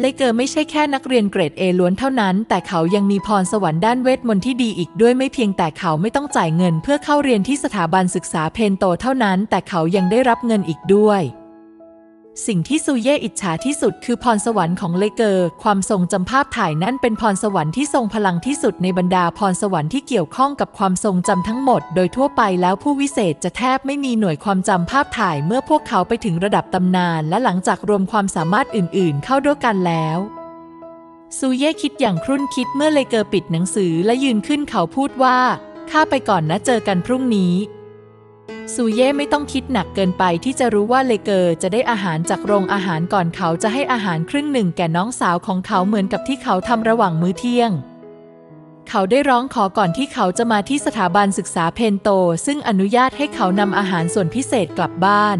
เลเกอร์ไม่ใช่แค่นักเรียนเกรดเอล้วนเท่านั้น แต่เขายังมีพรสวรรค์ด้านเวทมนต์ที่ดีอีกด้วยไม่เพียงแต่เขาไม่ต้องจ่ายเงินเพื่อเข้าเรียนที่สถาบันศึกษาเพนโตเท่านั้น แต่เขายังได้รับเงินอีกด้วย สิ่งที่ซูเย่อิจฉาที่สุดคือพรสวรรค์ของเลเกอร์ ความทรงจำภาพถ่ายนั่นเป็นพรสวรรค์ที่ทรงพลังที่สุดในบรรดาพรสวรรค์ที่เกี่ยวข้องกับความทรงจำทั้งหมด โดยทั่วไปแล้วผู้วิเศษจะแทบไม่มีหน่วยความจำภาพถ่ายเมื่อพวกเขาไปถึงระดับตำนาน และหลังจากรวมความสามารถอื่น ๆ เข้าด้วยกันแล้วซูเย่คิดอย่างครุ่นคิดเมื่อเลเกอร์ปิดหนังสือและยืนขึ้นเขาพูดว่าข้าไปก่อนนะเจอกันพรุ่งนี้ ซูเย่ไม่ต้องคิดหนักเกินไปที่จะรู้ว่าเลเกอร์จะได้อาหารจากโรงอาหารก่อนเขาจะให้อาหารครึ่งหนึ่งแก่น้องสาวของเขาเหมือนกับที่เขาทำระหว่างมื้อเที่ยง เขาได้ร้องขอก่อนที่เขาจะมาที่สถาบันศึกษาเพนโต ซึ่งอนุญาตให้เขานำอาหารส่วนพิเศษกลับบ้าน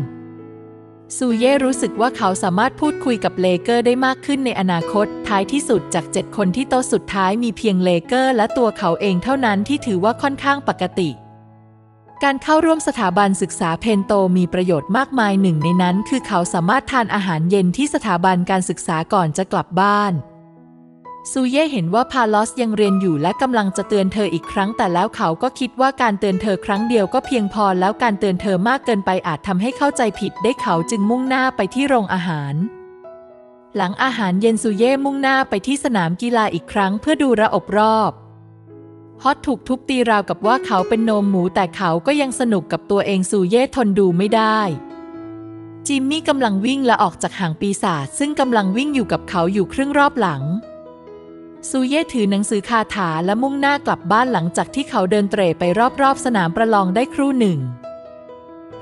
ซูเย่รู้สึกว่าเขาสามารถพูดคุยกับเลเกอร์ได้มากขึ้นในอนาคต ท้ายที่สุดจากเจ็ดคนที่โตสุดท้ายมีเพียงเลเกอร์และตัวเขาเองเท่านั้นที่ถือว่าค่อนข้างปกติ การเข้าร่วมสถาบันศึกษาเพนโตมีประโยชน์มากมายหนึ่งในนั้น คือเขาสามารถทานอาหารเย็นที่สถาบันการศึกษาก่อนจะกลับบ้าน ซูเย่เห็นว่าพาลอสยังเรียนอยู่และกำลังจะเตือนเธออีกครั้ง แต่แล้วเขาก็คิดว่าการเตือนเธอครั้งเดียวก็เพียงพอแล้วการเตือนเธอมากเกินไปอาจทำให้เข้าใจผิดได้เขาจึงมุ่งหน้าไปที่โรงอาหารหลังอาหารเย็นซูเย่มุ่งหน้าไปที่สนามกีฬาอีกครั้งเพื่อดูระอบรอบ ฮอตถูกทุบตีราวกับว่าเขาเป็นโนมหมูแต่เขาก็ยังสนุกกับตัวเองซูเย่ทนดูไม่ได้ จิมมี่กำลังวิ่งและออกจากห่างปีศาจซึ่งกำลังวิ่งอยู่กับเขาอยู่ครึ่งรอบหลัง ซูเย่ถือหนังสือคาถาและมุ่งหน้ากลับบ้านหลังจากที่เขาเดินเตร่ไปรอบๆ สนามประลองได้ครู่หนึ่ง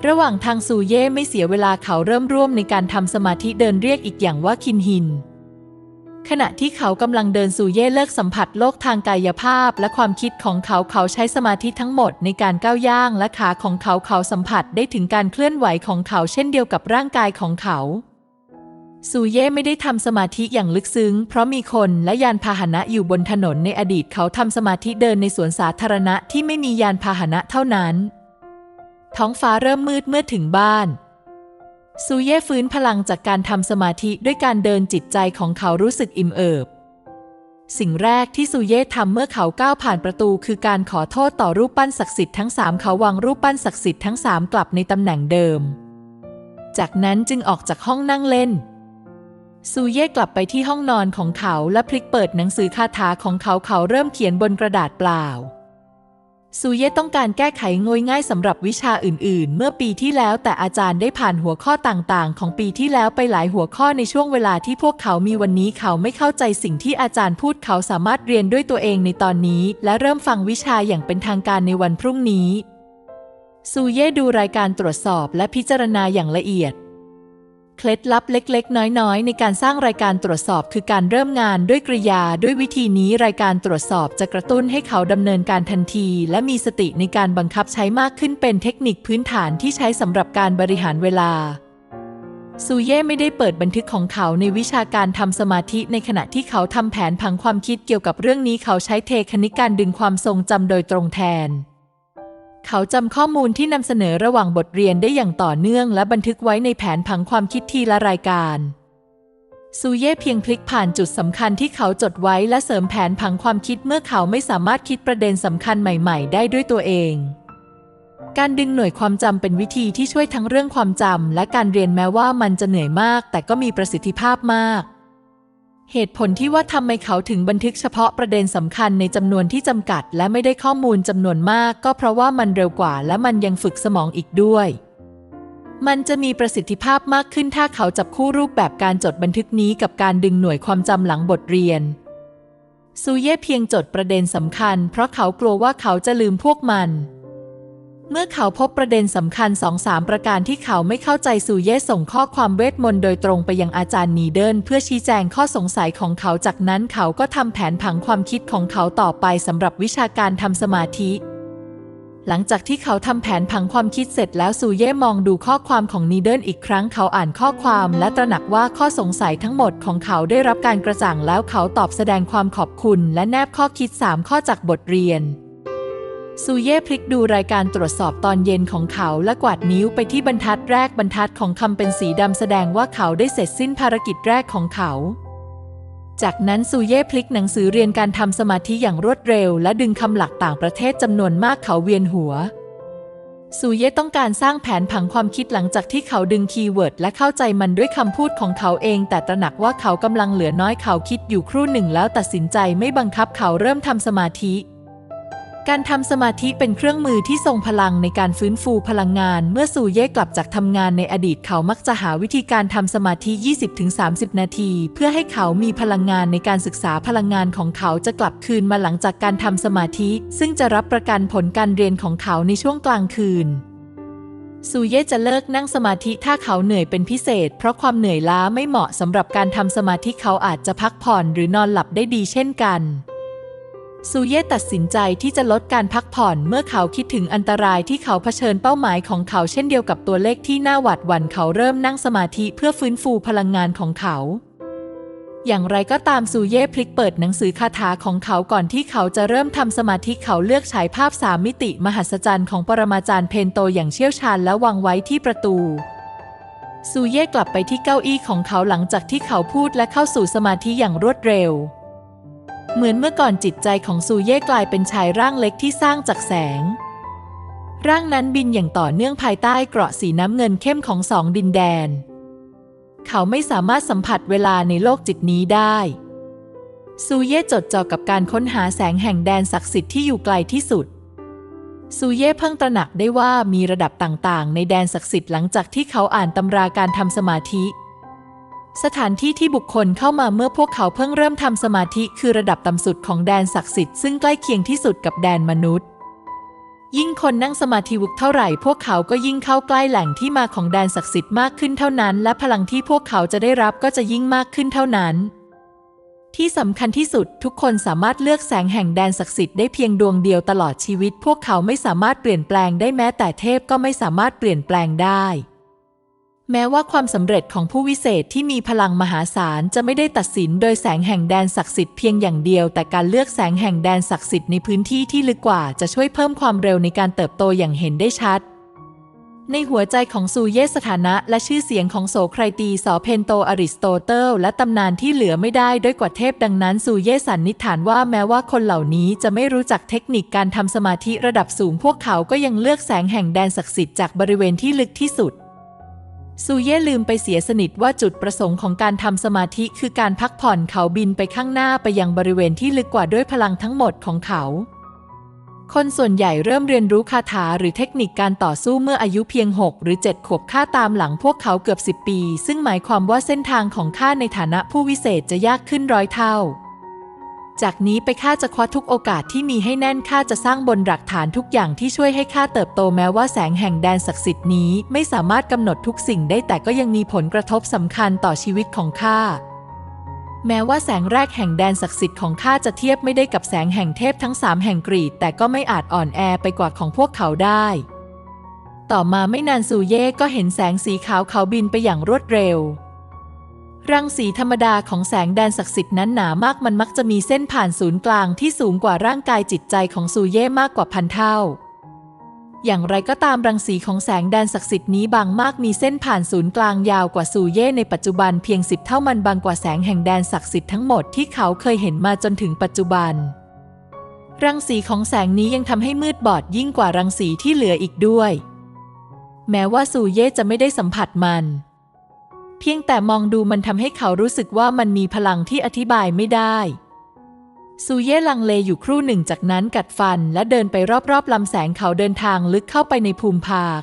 ระหว่างทางซูเย่ไม่เสียเวลาเขาเริ่มร่วมในการทำสมาธิเดินเรียกอีกอย่างว่าคินฮิน ขณะที่เขากำลังเดินซูเย่เลิกสัมผัสโลกทางกายภาพ และความคิดของเขาเขาใช้สมาธิทั้งหมดในการก้าวย่างและขาของเขาเขาสัมผัสได้ถึงการเคลื่อนไหวของเขาเช่นเดียวกับร่างกายของเขาซูเย่ไม่ได้ทำสมาธิอย่างลึกซึ้ง เพราะมีคนและยานพาหนะอยู่บนถนนในอดีตเขาทำสมาธิเดินในสวนสาธารณะที่ไม่มียานพาหนะเท่านั้น ท้องฟ้าเริ่มมืดเมื่อถึงบ้าน ซูเย่ฟื้นพลังจากการทำสมาธิด้วยการเดินจิตใจของเขารู้สึกอิ่มเอิบ สิ่งแรกที่ซูเย่ทำเมื่อเขาก้าวผ่านประตูคือการขอโทษต่อรูปปั้นศักดิ์สิทธิ์ทั้งสามเขาวางรูปปั้นศักดิ์สิทธิ์ทั้งสามกลับในตำแหน่งเดิม จากนั้นจึงออกจากห้องนั่งเล่น ซูเย่กลับไปที่ห้องนอนของเขาและพลิกเปิดหนังสือคาถาของเขาเขาเริ่มเขียนบนกระดาษเปล่า ซูเย่ต้องการแก้ไขงวยง่ายสำหรับวิชาอื่น ๆ เมื่อปีที่แล้วแต่อาจารย์ได้ผ่านหัวข้อต่างๆ ของปีที่แล้วไปหลายหัวข้อในช่วงเวลาที่พวกเขามีวันนี้เขาไม่เข้าใจสิ่งที่อาจารย์พูดเขาสามารถเรียนด้วยตัวเองในตอนนี้ และเริ่มฟังวิชาอย่างเป็นทางการในวันพรุ่งนี้ ซูเย่ดูรายการตรวจสอบและพิจารณาอย่างละเอียด เคล็ดลับเล็ก ๆ น้อย ๆ ในการสร้างรายการตรวจสอบคือการเริ่มงานด้วยกริยา ด้วยวิธีนี้รายการตรวจสอบจะกระตุ้นให้เขาดำเนินการทันที และมีสติในการบังคับใช้มากขึ้นเป็นเทคนิคพื้นฐานที่ใช้สำหรับการบริหารเวลาซูเย่ไม่ได้เปิดบันทึกของเขาในวิชาการทำสมาธิในขณะที่เขาทำแผนผังความคิดเกี่ยวกับเรื่องนี้เขาใช้เทคนิคการดึงความทรงจำโดยตรงแทน เขาจำข้อมูลที่นำเสนอระหว่างบทเรียนได้อย่างต่อเนื่อง และบันทึกไว้ในแผนผังความคิดทีละรายการ ซูเย่เพียงพลิกผ่านจุดสำคัญที่เขาจดไว้และเสริมแผนผังความคิดเมื่อเขาไม่สามารถคิดประเด็นสำคัญใหม่ๆ ได้ด้วยตัวเอง การดึงหน่วยความจำเป็นวิธีที่ช่วยทั้งเรื่องความจำและการเรียนแม้ว่ามันจะเหนื่อยมาก แต่ก็มีประสิทธิภาพมาก เหตุผลที่ว่าทำไมเขาถึงบันทึกเฉพาะประเด็นสำคัญในจำนวนที่จำกัด และไม่ได้ข้อมูลจำนวนมาก ก็เพราะว่ามันเร็วกว่า และมันยังฝึกสมองอีกด้วย มันจะมีประสิทธิภาพมากขึ้นถ้าเขาจับคู่รูปแบบการจดบันทึกนี้กับการดึงหน่วยความจำหลังบทเรียน ซูเย่เพียงจดประเด็นสำคัญ เพราะเขากลัวว่าเขาจะลืมพวกมัน เมื่อเขาพบประเด็นสำคัญสองสามประการที่เขาไม่เข้าใจซูเย่ส่งข้อความเวทมนต์โดยตรงไปยังอาจารย์นีเดิลเพื่อชี้แจงข้อสงสัยของเขาจากนั้นเขาก็ทำแผนผังความคิดของเขาต่อไปสำหรับวิชาการทำสมาธิ หลังจากที่เขาทำแผนผังความคิดเสร็จแล้วซูเย่มองดูข้อความของนีเดิลอีกครั้งเขาอ่านข้อความและตระหนักว่าข้อสงสัยทั้งหมดของเขาได้รับการกระจ่างแล้วเขาตอบแสดงความขอบคุณ และแนบข้อคิด 3 ข้อจากบทเรียน ซูเย่พลิกดูรายการตรวจสอบตอนเย็นของเขาและกวาดนิ้วไปที่บรรทัดแรกบรรทัดของคำเป็นสีดำแสดงว่าเขาได้เสร็จสิ้นภารกิจแรกของเขา จากนั้นซูเย่พลิกหนังสือเรียนการทำสมาธิอย่างรวดเร็ว และดึงคำหลักต่างประเทศจำนวนมากเขาเวียนหัวซูเย่ต้องการสร้างแผนผังความคิดหลังจากที่เขาดึงคีย์เวิร์ดและเข้าใจมันด้วยคำพูดของเขาเอง แต่ตระหนักว่าเขากำลังเหลือน้อยเขาคิดอยู่ครู่หนึ่งแล้วตัดสินใจไม่บังคับเขาเริ่มทำสมาธิ การทำสมาธิเป็นเครื่องมือที่ทรงพลังในการฟื้นฟูพลังงาน เมื่อซูเย่กลับจากทำงานในอดีตเขามักจะหาวิธีการทำสมาธิ 20-30 นาที เพื่อให้เขามีพลังงานในการศึกษาพลังงานของเขาจะกลับคืนมาหลังจากการทำสมาธิ ซึ่งจะรับประกันผลการเรียนของเขาในช่วงกลางคืนซูเย่จะเลิกนั่งสมาธิถ้าเขาเหนื่อยเป็นพิเศษ เพราะความเหนื่อยล้าไม่เหมาะสำหรับการทำสมาธิเขาอาจจะพักผ่อนหรือนอนหลับได้ดีเช่นกัน ซูเย่ตัดสินใจที่จะลดการพักผ่อนเมื่อเขาคิดถึงอันตรายที่เขาเผชิญเป้าหมายของเขาเช่นเดียวกับตัวเลขที่น่าหวาดหวั่นเขาเริ่มนั่งสมาธิเพื่อฟื้นฟูพลังงานของเขาอย่างไรก็ตามซูเย่พลิกเปิดหนังสือคาถาของเขาก่อนที่เขาจะเริ่มทำสมาธิเขาเลือกฉายภาพสามมิติมหัศจรรย์ของปรมาจารย์เพนโตอย่างเชี่ยวชาญและวางไว้ที่ประตู ซูเย่กลับไปที่เก้าอี้ของเขาหลังจากที่เขาพูดและเข้าสู่สมาธิอย่างรวดเร็ว เหมือนเมื่อก่อนจิตใจของซูเย่กลายเป็นชายร่างเล็กที่สร้างจากแสง ร่างนั้นบินอย่างต่อเนื่องภายใต้เกราะสีน้ำเงินเข้มของสองดินแดน เขาไม่สามารถสัมผัสเวลาในโลกจิตนี้ได้ซูเย่จดจ่อกับการค้นหาแสงแห่งแดนศักดิ์สิทธิ์ที่อยู่ไกลที่สุดซูเย่เพิ่งตระหนักได้ว่ามีระดับต่างๆ ในแดนศักดิ์สิทธิ์หลังจากที่เขาอ่านตำราการทำสมาธิ สถานที่ที่บุคคลเข้ามาเมื่อพวกเขาเพิ่งเริ่มทำสมาธิคือระดับต่ำสุดของแดนศักดิ์สิทธิ์ซึ่งใกล้เคียงที่สุดกับแดนมนุษย์ ยิ่งคนนั่งสมาธิวุกเท่าไหร่ พวกเขาก็ยิ่งเข้าใกล้แหล่งที่มาของแดนศักดิ์สิทธิ์มากขึ้นเท่านั้น และพลังที่พวกเขาจะได้รับก็จะยิ่งมากขึ้นเท่านั้น ที่สำคัญที่สุดทุกคนสามารถเลือกแสงแห่งแดนศักดิ์สิทธิ์ได้เพียงดวงเดียวตลอดชีวิต พวกเขาไม่สามารถเปลี่ยนแปลงได้แม้แต่เทพก็ไม่สามารถเปลี่ยนแปลงได้ แม้ว่าความสำเร็จของผู้วิเศษที่มีพลังมหาศาลจะไม่ได้ตัดสินโดยแสงแห่งแดนศักดิ์สิทธิ์เพียงอย่างเดียว แต่การเลือกแสงแห่งแดนศักดิ์สิทธิ์ในพื้นที่ที่ลึกกว่าจะช่วยเพิ่มความเร็วในการเติบโตอย่างเห็นได้ชัด ในหัวใจของซูเยสถานะและชื่อเสียงของโสไครตีสอเพนโตอริสโตเติลและตำนานที่เหลือไม่ได้ด้วยกว่าเทพดังนั้นซูเยสันนิฐานว่าแม้ว่าคนเหล่านี้จะไม่รู้จักเทคนิคการทำสมาธิระดับสูงพวกเขาก็ยังเลือกแสงแห่งแดนศักดิ์สิทธิ์จากบริเวณที่ลึกที่สุด ซูเย่ลืมไปเสียสนิทว่าจุดประสงค์ของการทำสมาธิคือการพักผ่อนเขาบินไปข้างหน้าไปยังบริเวณที่ลึกกว่าด้วยพลังทั้งหมดของเขา คนส่วนใหญ่เริ่มเรียนรู้คาถาหรือเทคนิคการต่อสู้เมื่ออายุเพียง 6 หรือ 7 ขวบข้าตามหลังพวกเขาเกือบ 10 ปี ซึ่งหมายความว่าเส้นทางของข้าในฐานะผู้วิเศษจะยากขึ้นร้อยเท่า จากนี้ไปข้าจะคว้าทุกโอกาสที่มีให้แน่นข้าจะสร้างบนหลักฐานทุกอย่างที่ช่วยให้ข้าเติบโตแม้ว่าแสงแห่งแดนศักดิ์สิทธิ์นี้ ไม่สามารถกำหนดทุกสิ่งได้แต่ก็ยังมีผลกระทบสำคัญต่อชีวิตของข้าแม้ว่าแสงแรกแห่งแดนศักดิ์สิทธิ์ของข้าจะเทียบไม่ได้กับแสงแห่งเทพทั้งสามแห่งกรีกแต่ก็ไม่อาจอ่อนแอไปกว่าของพวกเขาได้ ต่อมาไม่นานซูเย่ก็เห็นแสงสีขาวเขาบินไปอย่างรวดเร็ว รังสีธรรมดาของแสงแดนศักดิ์สิทธิ์นั้นหนามากมันมักจะมีเส้นผ่านศูนย์กลางที่สูงกว่าร่างกายจิตใจของซูเย่มากกว่าพันเท่า อย่างไรก็ตามรังสีของแสงแดนศักดิ์สิทธิ์นี้บางมากมีเส้นผ่านศูนย์กลางยาวกว่าซูเย่ในปัจจุบันเพียงสิบเท่ามันบางกว่าแสงแห่งแดนศักดิ์สิทธิ์ทั้งหมดที่เขาเคยเห็นมาจนถึงปัจจุบัน รังสีของแสงนี้ยังทำให้มืดบอดยิ่งกว่ารังสีที่เหลืออีกด้วย แม้ว่าซูเย่จะไม่ได้สัมผัสมัน เพียงแต่มองดูมันทำให้เขารู้สึกว่ามันมีพลังที่อธิบายไม่ได้ ซูเย่ลังเลอยู่ครู่หนึ่งจากนั้นกัดฟันและเดินไปรอบๆลำแสงเขาเดินทางลึกเข้าไปในภูมิภาค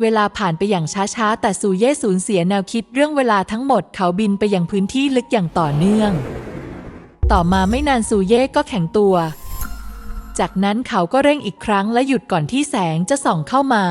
เวลาผ่านไปอย่างช้าๆ แต่ซูเย่สูญเสียแนวคิดเรื่องเวลาทั้งหมดเขาบินไปยังพื้นที่ลึกอย่างต่อเนื่อง ต่อมาไม่นานซูเย่ก็แข็งตัว จากนั้นเขาก็เร่งอีกครั้งและหยุดก่อนที่แสงจะส่องเข้ามา